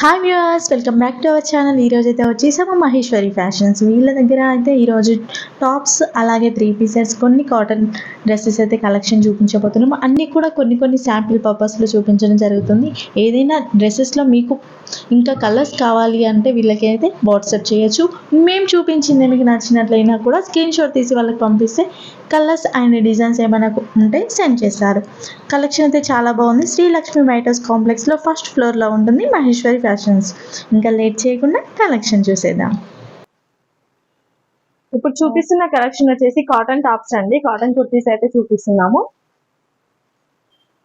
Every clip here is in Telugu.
Hi viewers welcome back to our channel ఈరోజు అయితే వచ్చేసాము మహేశ్వరి ఫ్యాషన్స్ వీళ్ళ దగ్గర అయితే ఈరోజు టాప్స్ అలాగే త్రీ పీసెస్ కొన్ని కాటన్ డ్రెస్సెస్ అయితే కలెక్షన్ చూపించబోతున్నాము అన్నీ కూడా కొన్ని కొన్ని శాంపిల్ పర్పస్లో చూపించడం జరుగుతుంది. ఏదైనా డ్రెస్సెస్లో మీకు ఇంకా కలర్స్ కావాలి అంటే వీళ్ళకి అయితే వాట్సాప్ చేయొచ్చు. మేము చూపించింది మీకు నచ్చినట్లయినా కూడా స్క్రీన్ షాట్ తీసి వాళ్ళకి పంపిస్తే కలర్స్ అండ్ డిజైన్స్ ఏమైనా ఉంటే సెండ్ చేస్తారు. కలెక్షన్ అయితే చాలా బాగుంది. శ్రీ లక్ష్మి మైటర్స్ కాంప్లెక్స్లో ఫస్ట్ ఫ్లోర్లో ఉంటుంది. మహేశ్వరి ఫ్యాషన్స్ ఇంకా లేట్ చేయకుండా కలెక్షన్ చూసేద్దాం. ఇప్పుడు చూపిస్తున్న కలెక్షన్ వచ్చేసి కాటన్ టాప్స్ అండి. కాటన్ కుర్తీస్ అయితే చూపిస్తున్నాము.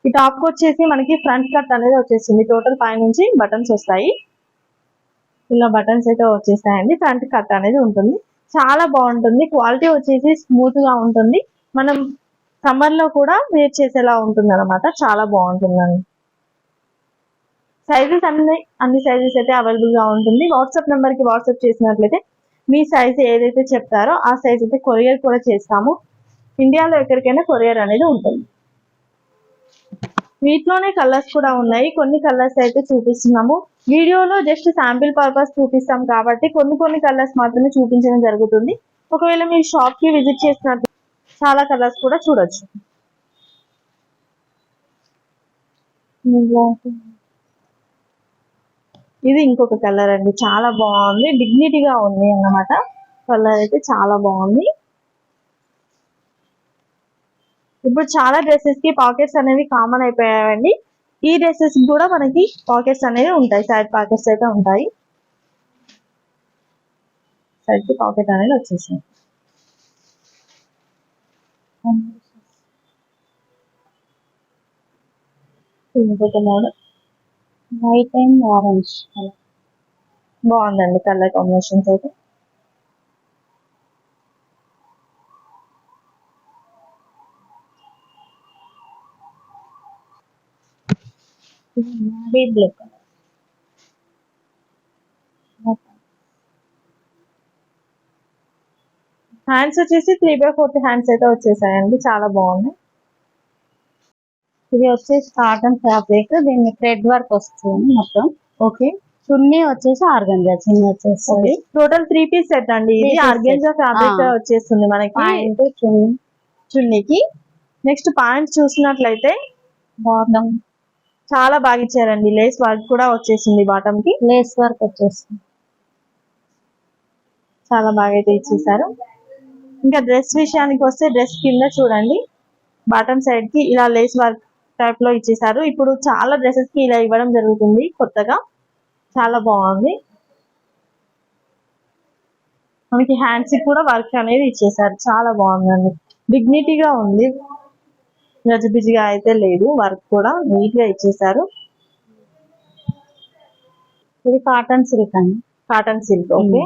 ఈ టాప్ వచ్చేసి మనకి ఫ్రంట్ కట్ అనేది వచ్చేస్తుంది. టోటల్ పై నుంచి బటన్స్ వస్తాయి. ఇలా బటన్స్ అయితే వచ్చేస్తాయండి. ఫ్రంట్ కట్ అనేది ఉంటుంది. చాలా బాగుంటుంది. క్వాలిటీ వచ్చేసి స్మూత్గా ఉంటుంది. మనం సమ్మర్లో కూడా వేర్ చేసేలా ఉంటుంది అనమాట చాలా బాగుంటుందండి. సైజెస్ అన్ని అన్ని సైజెస్ అయితే అవైలబుల్గా ఉంటుంది. వాట్సాప్ నెంబర్కి వాట్సాప్ చేసినట్లయితే మీ సైజ్ ఏదైతే చెప్తారో ఆ సైజ్ అయితే కొరియర్ కూడా చేస్తాము. ఇండియాలో ఎక్కడికైనా కొరియర్ అనేది ఉంటుంది. వీటిలోనే కలర్స్ కూడా ఉన్నాయి. కొన్ని కలర్స్ అయితే చూపిస్తున్నాము. వీడియోలో జస్ట్ శాంపిల్ పర్పస్ చూపిస్తాం కాబట్టి కొన్ని కొన్ని కలర్స్ మాత్రమే చూపించడం జరుగుతుంది. ఒకవేళ మీరు షాప్కి విజిట్ చేసినట్టు చాలా కలర్స్ కూడా చూడొచ్చు. ఇది ఇంకొక కలర్ అండి. చాలా బాగుంది. డిగ్నిటీగా ఉంది అన్నమాట. కలర్ అయితే చాలా బాగుంది. ఇప్పుడు చాలా డ్రెస్సెస్కి పాకెట్స్ అనేవి కామన్ అయిపోయాయండి. ఈ డ్రెస్సెస్ కూడా మనకి పాకెట్స్ అనేవి ఉంటాయి. సైడ్ పాకెట్స్ అయితే ఉంటాయి. సైడ్కి పాకెట్ అనేది వచ్చేసింది. ఇంకొక మోడల్ వైట్ అండ్ ఆరెంజ్ బాగుందండి కలర్ కాంబినేషన్స్ అయితే నావీ బ్లూ కలర్ హ్యాండ్స్ వచ్చేసి త్రీ బై ఫోర్త్ హ్యాండ్స్ అయితే వచ్చేసాయండి. చాలా బాగున్నాయి. ఇది వచ్చేసి కాటన్ ఫ్యాబ్రిక్ దీన్ని థ్రెడ్ వర్క్ వస్తుంది మొత్తం. ఓకే చున్నీ వచ్చేసి ఆర్గంజా చున్నీ వచ్చేస్తుంది. టోటల్ త్రీ పీస్ సెట్ అండి. ఇది set. ఫ్యాబ్రిక్. వచ్చేస్తుంది మనకి. చున్నీ చున్నీకి. నెక్స్ట్ ప్యాంట్ చూసినట్లయితే బాటమ్ చాలా బాగా ఇచ్చారండి. లేస్ వర్క్ కూడా వచ్చేసింది బాటమ్కి. లేస్ వర్క్ వచ్చేస్తుంది చాలా బాగా అయితే ఇచ్చేసారు. ఇంకా డ్రెస్ విషయానికి వస్తే డ్రెస్ కింద చూడండి. బాటమ్ సైడ్కి ఇలా లేస్ వర్క్ టైప్లో ఇచ్చేసారు ఇప్పుడు చాలా డ్రెస్సెస్కి ఇలా ఇవ్వడం జరుగుతుంది. కొత్తగా. చాలా బాగుంది. మనకి హ్యాండ్స్ కూడా వర్క్ అనేది ఇచ్చేసారు చాలా బాగుందండి. డిగ్నిటీగా ఉంది. గజిబిజిగా అయితే లేదు. వర్క్ కూడా నీట్గా ఇచ్చేసారు ఇది కాటన్ సిల్క్ అండి. కాటన్ సిల్క్ ఓకే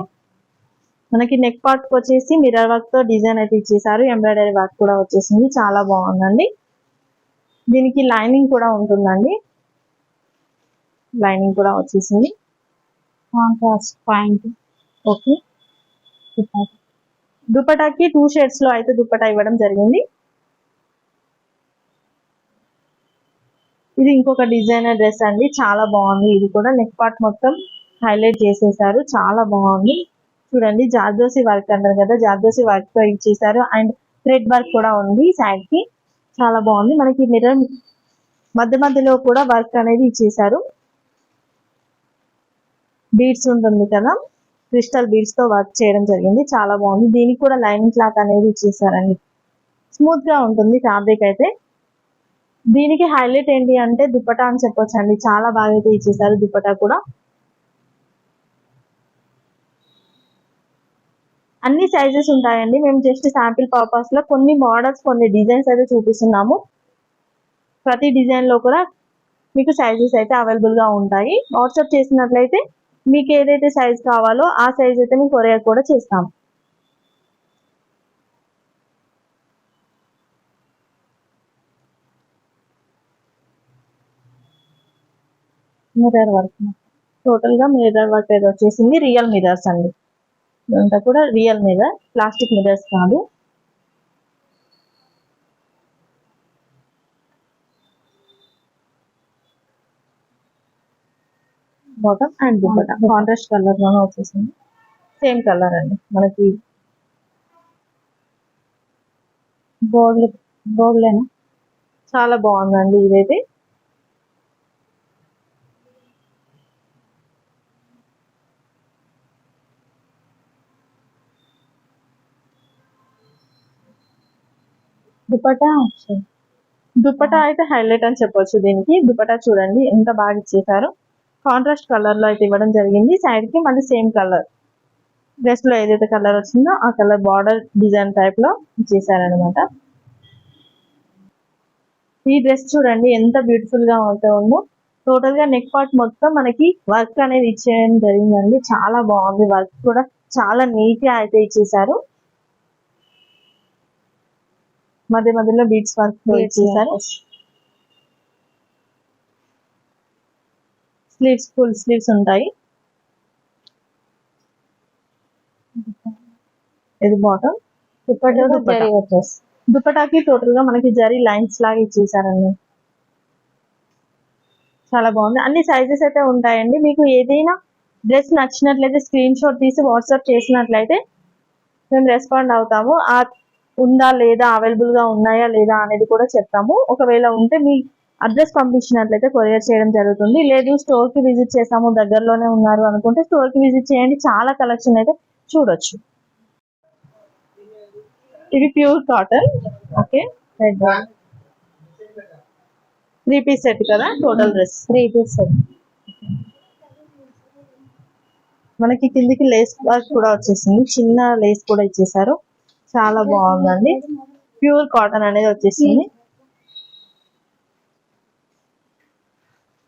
మనకి నెక్ పార్ట్ వచ్చేసి మిర్రర్ వర్క్తో డిజైన్ అయితే ఇచ్చేసారు ఎంబ్రాయిడరీ వర్క్ కూడా వచ్చేసింది. చాలా బాగుందండి. దీనికి లైనింగ్ కూడా ఉంటుందండి. లైనింగ్ కూడా వచ్చేసింది. Contrast point. ఓకే. దుపటాకి టూ షేడ్స్లో అయితే దుపటా ఇవ్వడం జరిగింది. ఇది ఇంకొక డిజైనర్ డ్రెస్ అండి. చాలా బాగుంది. ఇది కూడా నెక్ పార్ట్ మొత్తం హైలైట్ చేసేసారు. చాలా బాగుంది. చూడండి జార్దోసి వర్క్ అంటారు కదా జార్దోసి వర్క్తో ఇచ్చేసారు. అండ్ థ్రెడ్ వర్క్ కూడా ఉంది సైడ్కి. చాలా బాగుంది. మనకి మిర్రర్ మధ్య మధ్యలో కూడా వర్క్ అనేది ఇచ్చేసారు బీడ్స్ ఉంటుంది కదా క్రిస్టల్ బీడ్స్తో వర్క్ చేయడం జరిగింది. చాలా బాగుంది. దీనికి కూడా లైనింగ్ క్లాత్ అనేది ఇచ్చేసారండి స్మూత్గా ఉంటుంది ఫ్యాబ్రిక్ అయితే. దీనికి హైలైట్ ఏంటి అంటే దుప్పట అని చెప్పొచ్చు అండి చాలా బాగా అయితే ఇచ్చేసారు దుప్పట కూడా. అన్ని సైజెస్ ఉంటాయండి. మేము జస్ట్ శాంపిల్ పర్పస్లో కొన్ని మోడల్స్ కొన్ని డిజైన్స్ అయితే చూపిస్తున్నాము. ప్రతి డిజైన్లో కూడా మీకు సైజెస్ అయితే అవైలబుల్గా ఉంటాయి. వాట్సాప్ చేసినట్లయితే మీకు ఏదైతే సైజ్ కావాలో ఆ సైజ్ అయితే మేము కొరియర్ కూడా చేస్తాం. మిర్రర్ వర్క్ టోటల్గా మిర్రర్ వర్క్ అయితే వచ్చేసింది. రియల్ మిర్రర్స్ అండి. ఇదంతా కూడా రియల్ మిర్రర్ ప్లాస్టిక్ మిర్రర్స్ కాదు. బాటమ్ అండ్ దుపట్టా కాంట్రాస్ట్ కలర్లోనే వచ్చేసింది. సేమ్ కలర్ అండి. మనకి గోల్డ్ గోల్డేనా చాలా బాగుందండి ఇదైతే. దుపటా దుపటా అయితే హైలైట్ అని చెప్పొచ్చు దీనికి. దుపటా చూడండి ఎంత బాగా ఇచ్చేసారు. కాంట్రాస్ట్ కలర్లో అయితే ఇవ్వడం జరిగింది. సైడ్కి మళ్ళీ సేమ్ కలర్. డ్రెస్లో ఏదైతే కలర్ వచ్చిందో ఆ కలర్ బార్డర్ డిజైన్ టైప్లో ఇచ్చేసారనమాట ఈ డ్రెస్ చూడండి ఎంత బ్యూటిఫుల్గా ఉంటుందో ఉందో. టోటల్గా నెక్ పార్ట్ మొత్తం మనకి వర్క్ అనేది ఇచ్చేయడం జరిగిందండి. చాలా బాగుంది. వర్క్ కూడా చాలా నీట్గా అయితే ఇచ్చేసారు. మధ్య మధ్యలో బీట్స్ వర్క్ ఇచ్చేసారు స్లీవ్స్ ఫుల్ స్లీవ్స్ ఉంటాయి. ఇది బాటమ్ దుపట్టా దుపట్టా. జరీ వచ్చేసి దుపటాకి టోటల్గా మనకి జరీ లైన్స్ లాగా ఇచ్చేసారండి చాలా బాగుంది. అన్ని సైజెస్ అయితే ఉంటాయండి. మీకు ఏదైనా డ్రెస్ నచ్చినట్లయితే స్క్రీన్ షాట్ తీసి వాట్సాప్ చేసినట్లయితే మేము రెస్పాండ్ అవుతాము. ఆ ఉందా లేదా అవైలబుల్గా ఉన్నాయా లేదా అనేది కూడా చెప్తాము. ఒకవేళ ఉంటే మీ అడ్రస్ పంపించినట్లయితే కొరియర్ చేయడం జరుగుతుంది. లేదు స్టోర్కి విజిట్ చేసాము దగ్గరలోనే ఉన్నారు అనుకుంటే స్టోర్కి విజిట్ చేయండి. చాలా కలెక్షన్ అయితే చూడొచ్చు. ఇది pure cotton okay red three piece set కదా టోటల్ డ్రెస్ త్రీ పీస్ మనకి కిందికి లేస్ వర్క్ కూడా వచ్చేసింది. చిన్న లేస్ కూడా ఇచ్చేసారు. చాలా బాగుందండి. ప్యూర్ కాటన్ అనేది వచ్చేసింది.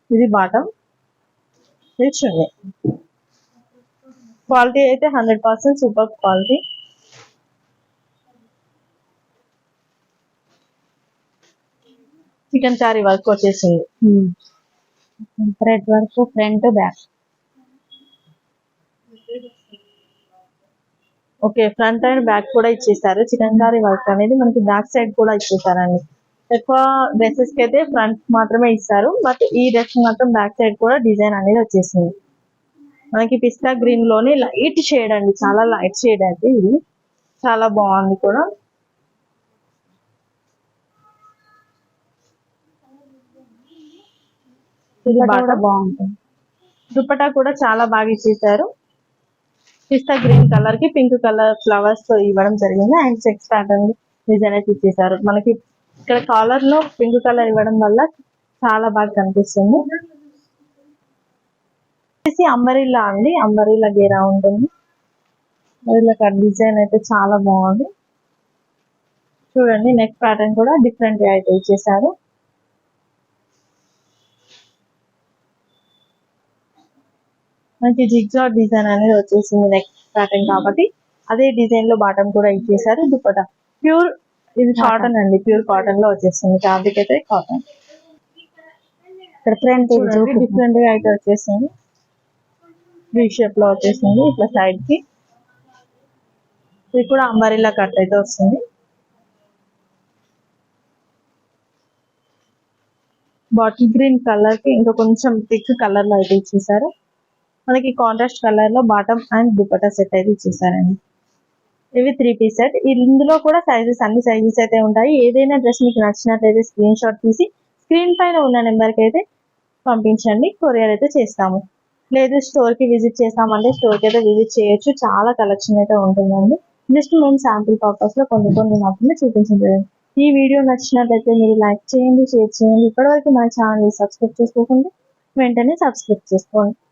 ఇది బాటమ్ ఇది చున్నీ. క్వాలిటీ అయితే hundred percent super quality. Chikankari work వచ్చేసింది. Thread work front back okay front and back కూడా ఇచ్చేసారు. చికెన్ కర్రీ వర్క్ అనేది మనకి బ్యాక్ సైడ్ కూడా ఇచ్చేసారండి. ఎక్కువ డ్రెస్సెస్కి అయితే ఫ్రంట్ మాత్రమే ఇస్తారు. బట్ ఈ డ్రెస్ మాత్రం బ్యాక్ సైడ్ కూడా డిజైన్ అనేది వచ్చేసింది. మనకి పిస్తా గ్రీన్లోని లైట్ షేడ్ అండి. చాలా లైట్ షేడ్ అయితే ఇది చాలా బాగుంది కూడా. ఇది bottom. బాగుంటుంది. దుపట్టా కూడా చాలా బాగా ఇచ్చేసారు. పిస్తా గ్రీన్ కలర్కి పింక్ కలర్ ఫ్లవర్స్తో ఇవ్వడం జరిగింది. అండ్ చెక్స్ ప్యాటర్న్ డిజైన్ అయితే ఇచ్చేసారు. మనకి ఇక్కడ కాలర్లో పింక్ కలర్ ఇవ్వడం వల్ల చాలా బాగా కనిపిస్తుంది. వచ్చేసి అంబరిల్లా అండి. అంబరిల్లా గేరా ఉంటుంది. అంబరిల్లా డిజైన్ అయితే చాలా బాగుంది. చూడండి నెక్ ప్యాటర్న్ కూడా డిఫరెంట్గా అయితే ఇచ్చేసారు. మనకి జిగ్జాగ్ డిజైన్ అనేది వచ్చేసింది నెక్ ప్యాటర్న్ కాబట్టి. అదే డిజైన్లో బాటమ్ కూడా ఇచ్చేసారు దుపట్టా. ప్యూర్ ఇది కాటన్ అండి. ప్యూర్ కాటన్లో వచ్చేసింది. ఫ్యాబ్రిక్ అయితే కాటన్ ఇక్కడ డిఫరెంట్గా అయితే వచ్చేసింది. వీ షేప్లో వచ్చేసింది. ఇట్లా సైడ్కి. ఇది కూడా అంబరిలా కట్ అయితే వస్తుంది. బాటిల్ గ్రీన్ కలర్కి ఇంకా కొంచెం థిక్ కలర్లో అయితే ఇచ్చేసారు మనకి కాంట్రాస్ట్ కలర్లో బాటమ్ అండ్ దుపట్టా సెట్ అయితే ఇచ్చేసారండి. ఇవి త్రీ పీస్ సెట్ ఇందులో కూడా సైజెస్ అన్ని సైజెస్ అయితే ఉంటాయి. ఏదైనా డ్రెస్ మీకు నచ్చినట్లయితే స్క్రీన్ షాట్ తీసి స్క్రీన్ పైన ఉన్న నెంబర్కి అయితే పంపించండి. కొరియర్ అయితే చేస్తాము. లేదు స్టోర్కి విజిట్ చేస్తామంటే స్టోర్కి అయితే విజిట్ చేయొచ్చు. చాలా కలెక్షన్ అయితే ఉంటుందండి. జస్ట్ మేము శాంపిల్ పర్పస్లో కొన్ని కొన్ని మాత్రమే చూపించండి. ఈ వీడియో నచ్చినట్లయితే మీరు లైక్ చేయండి షేర్ చేయండి. ఇప్పటివరకు మన ఛానల్ సబ్స్క్రైబ్ చేసుకోకుండా వెంటనే సబ్స్క్రైబ్ చేసుకోండి.